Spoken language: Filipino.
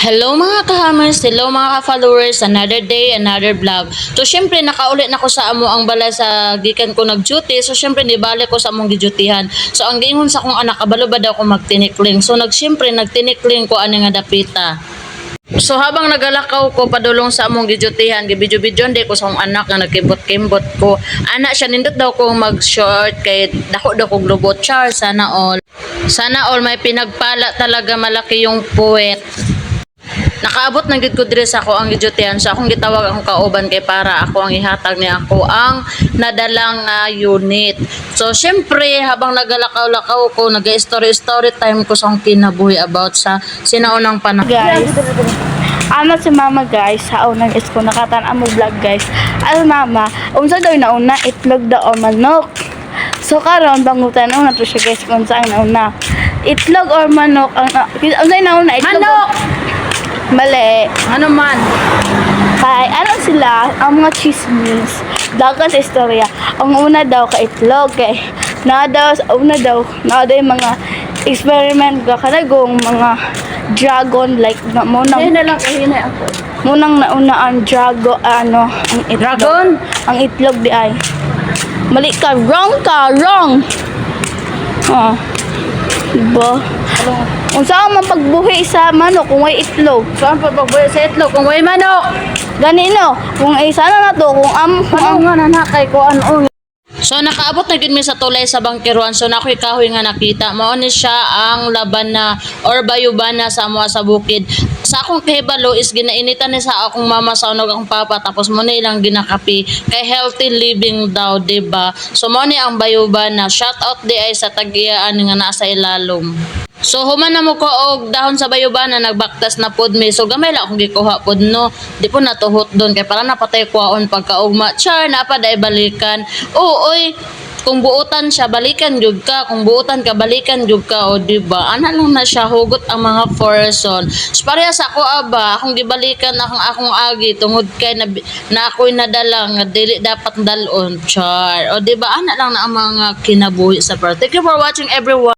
Hello mga kahamers, hello mga ka-followers, another day, another vlog. So syempre nakaulit na ko sa amo ang bala sa gikan ko nag-duty. So syempre nibalik ko sa among gidutihan. So ang gingon sa akong anak kabalo ba daw ko magtinikling. So nag syempre nagtinikling ko ani nga dapita. So habang nagalakaw ko padulong sa among gidutihan, gibidyo-bidyon di ko sa akong anak nga nagkimbot-kimbot ko. Anak siya nindot daw ko mag-short kay dako daw ko globot char sana all. Sana all may pinagpala talaga malaki yung puwet. Nakaabot na gid ko dire sa ako ang gidyotihan sa akong gitawag akong kauban kay para ako ang ihatag ni ako ang nadalang nga unit. So syempre habang nagalakaw-lakaw ko nag-story story time ko sa akong kinabuhi about sa sinaunang panahon. guys. Ano si mama guys, sa unang is ko nakatan mo vlog guys. Al mama, unsa daw na una itlog daw o manok. So karon bangutan na to siya guys kung saan nauna. Itlog or manok ang ang na una itlog. Manok! Mali. Ano man? Kay ano sila, ang mga chismis. Dagan sa istorya. Ang una daw ka itlog kay na daw una daw na daw yung mga experiment ka kanagong mga dragon like na mo nang na lang kahina ako. Munang nauna ang drago, ano, ang itlog. Dragon? Ang itlog di ay. Mali ka, wrong ka, wrong. Oh. Diba? Kung saan man pagbuhi sa manok kung may itlog. Saan pa pagbuhay sa itlog kung may manok? Ganino, kung isa na na to, kung am, kung Ano am, nga nanakay ko ano So nakaabot na gid mi sa tulay sa bangkiruan so nakoy kahoy nga nakita mao ni siya ang laban na or bayuban na sa amo sa bukid. Sa akong kahibalo is ginainitan ni sa akong mama sa unog akong papa tapos mo ni ilang ginakapi kay healthy living daw diba? So mo ni ang bayuban na shout out di ay sa tagiyaan nga nasa ilalom. So human na mo ko og dahon sa bayuban na nagbaktas na pod mi. So gamay lang akong gikuha pod no. Di po natuhot doon kay para napatay kwaon pagkaugma. Char na pa dai balikan. Oo, oy. Kung buutan siya, balikan jud ka. Kung buutan ka, balikan jud ka. O, di ba? Ana lang na siya, hugot ang mga person. So, pareha sa ako, aba, akong gibalikan akong akong agi, tungod kay na, na ako'y nadala nga dili dapat dalon. Char. O, di ba? Ana lang na ang mga kinabuhi sa part. Thank you for watching, everyone.